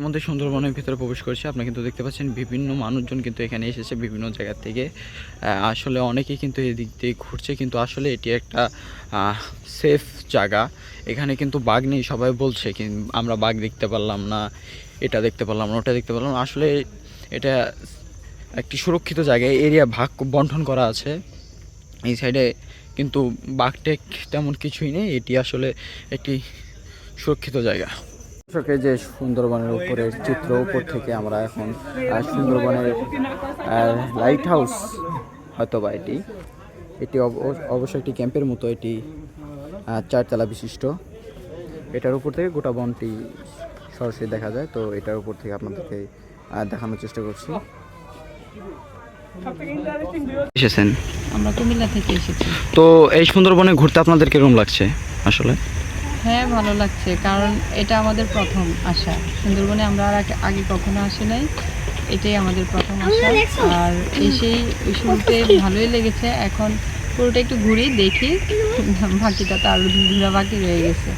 মধ্যে সুন্দরবনের ভিতরে প্রবেশ করেছে। আপনি কিন্তু দেখতে পাচ্ছেন বিভিন্ন মানুষজন কিন্তু এখানে এসেছে বিভিন্ন জায়গা থেকে। আসলে অনেকেই কিন্তু এদিক দিয়ে ঘুরছে, কিন্তু আসলে এটি একটা সেফ জায়গা। এখানে কিন্তু বাঘ নেই, সবাই বলছে আমরা বাঘ দেখতে পারলাম না, এটা দেখতে পারলাম না, ওটা দেখতে পারলাম আসলে এটা একটি সুরক্ষিত জায়গায় এরিয়া ভাগ বন্টন করা আছে। এই সাইডে কিন্তু বাঘটেক তেমন কিছুই নেই, এটি আসলে একটি সুরক্ষিত জায়গা। দর্শকের যে সুন্দরবনের উপরের চিত্র উপর থেকে আমরা এখন সুন্দরবনের লাইট হাউস হয়তো বা এটি। এটি অব- অবশ্য একটি ক্যাম্পের মতো এটি চারতলা বিশিষ্ট। এটার উপর থেকে গোটা বনটি সরাসরি দেখা যায়। তো এটার উপর থেকে আপনাদেরকে দেখানোর চেষ্টা করছি। এসেছেন। আমরা কুমিল্লা থেকে এসেছি। তো এই সুন্দরবনে ঘুরতে আপনাদের কীরকম লাগছে আসলে? হ্যাঁ ভালো লাগছে কারণ এটা আমাদের প্রথম আসা সুন্দরবনে আমরা আর আগে- কখনো আসি নাই এটাই আমাদের প্রথম আসা আর এসেই শুরুতে ভালোই লেগেছে এখন পুরোটা একটু ঘুরি দেখি। বাকিটা তো আরও ঘুরা বাকি রয়ে গেছে।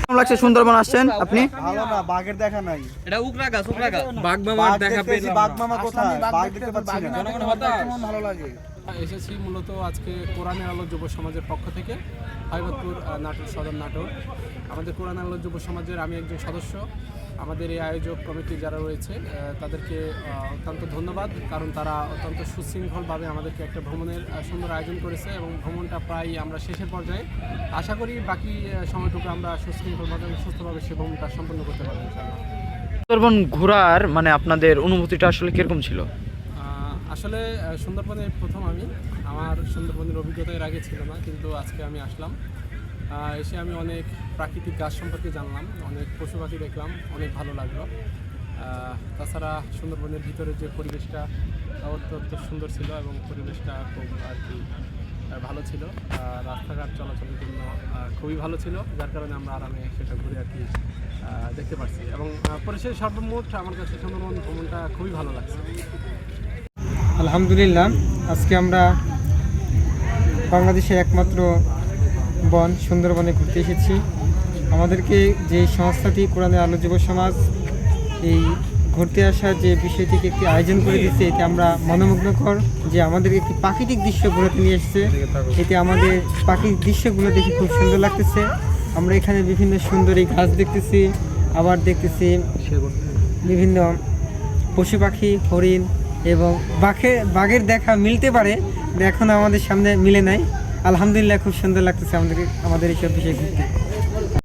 কেমন লাগছে সুন্দরবন আসছেন আপনি? ভালো না বাঘের দেখা নাই। এটা উকরা গাছ উকরা গাছ। বাঘ মামার দেখা পেলাম বাঘ মামা কোথায়? বাঘ দেখতে পাচ্ছি না। ভালো লাগে এসেছি মূলত আজকে কোরআনের আলো যুব সমাজের পক্ষ থেকে, হাইবতপুর নাটক সদর নাটক আমাদের কোরআন আলো যুব সমাজের আমি একজন সদস্য। আমাদের এই আয়োজক কমিটি যারা রয়েছে তাদেরকে অত্যন্ত ধন্যবাদ, কারণ তারা অত্যন্ত সুশৃঙ্খলভাবে আমাদেরকে একটা ভ্রমণের সুন্দর আয়োজন করেছে এবং ভ্রমণটা প্রায় আমরা শেষের পর্যায়ে। আশা করি বাকি সময়টুকু আমরা সুশৃঙ্খলভাবে সুস্থভাবে সে ভ্রমণটা সম্পন্ন করতে পারব সুন্দরবন ঘোরার মানে আপনাদের অনুভূতিটা আসলে কীরকম ছিল? আসলে সুন্দরবনে প্রথম আমি। আমার সুন্দরবনের অভিজ্ঞতা এর আগে ছিল না, কিন্তু আজকে আমি আসলাম। এসে আমি অনেক প্রাকৃতিক গাছ সম্পর্কে জানলাম, অনেক পশু পাখি দেখলাম, অনেক ভালো লাগল। তাছাড়া সুন্দরবনের ভিতরে যে পরিবেশটা অত্যন্ত সুন্দর ছিল এবং পরিবেশটা খুব আর কি ভালো ছিল। রাস্তাঘাট চলাচলের জন্য খুবই ভালো ছিল, যার কারণে আমরা আরামে সেটা ঘুরে আর কি দেখতে পারছি। এবং পরিশেষে সর্বমোট আমার কাছে সুন্দরবন ভ্রমণটা খুবই ভালো লাগছে। আলহামদুলিল্লাহ, আজকে আমরা বাংলাদেশের একমাত্র বন সুন্দরবনে ঘুরতে এসেছি। আমাদেরকে যে সংস্থাটি কোরআনের আলো যুব সমাজ এই ঘুরতে আসার যে বিষয়টিকে একটি আয়োজন করে দিচ্ছে, এতে আমরা মনোমুগ্ধকর যে আমাদের একটি প্রাকৃতিক দৃশ্য ঘুরাতে নিয়ে এসেছে, এতে আমাদের প্রাকৃতিক দৃশ্যগুলো দেখে খুব সুন্দর লাগতেছে। আমরা এখানে বিভিন্ন সুন্দরী গাছ দেখতেছি, আবার দেখতেছি বিভিন্ন পশু পাখি, হরিণ এবং বাঘের বাঘের দেখা মিলতে পারে, এখন আমাদের সামনে মিলে নাই। আলহামদুলিল্লাহ, খুব সুন্দর লাগতেছে আমাদের আমাদের এইসব বিষয়ে ঘুরতে।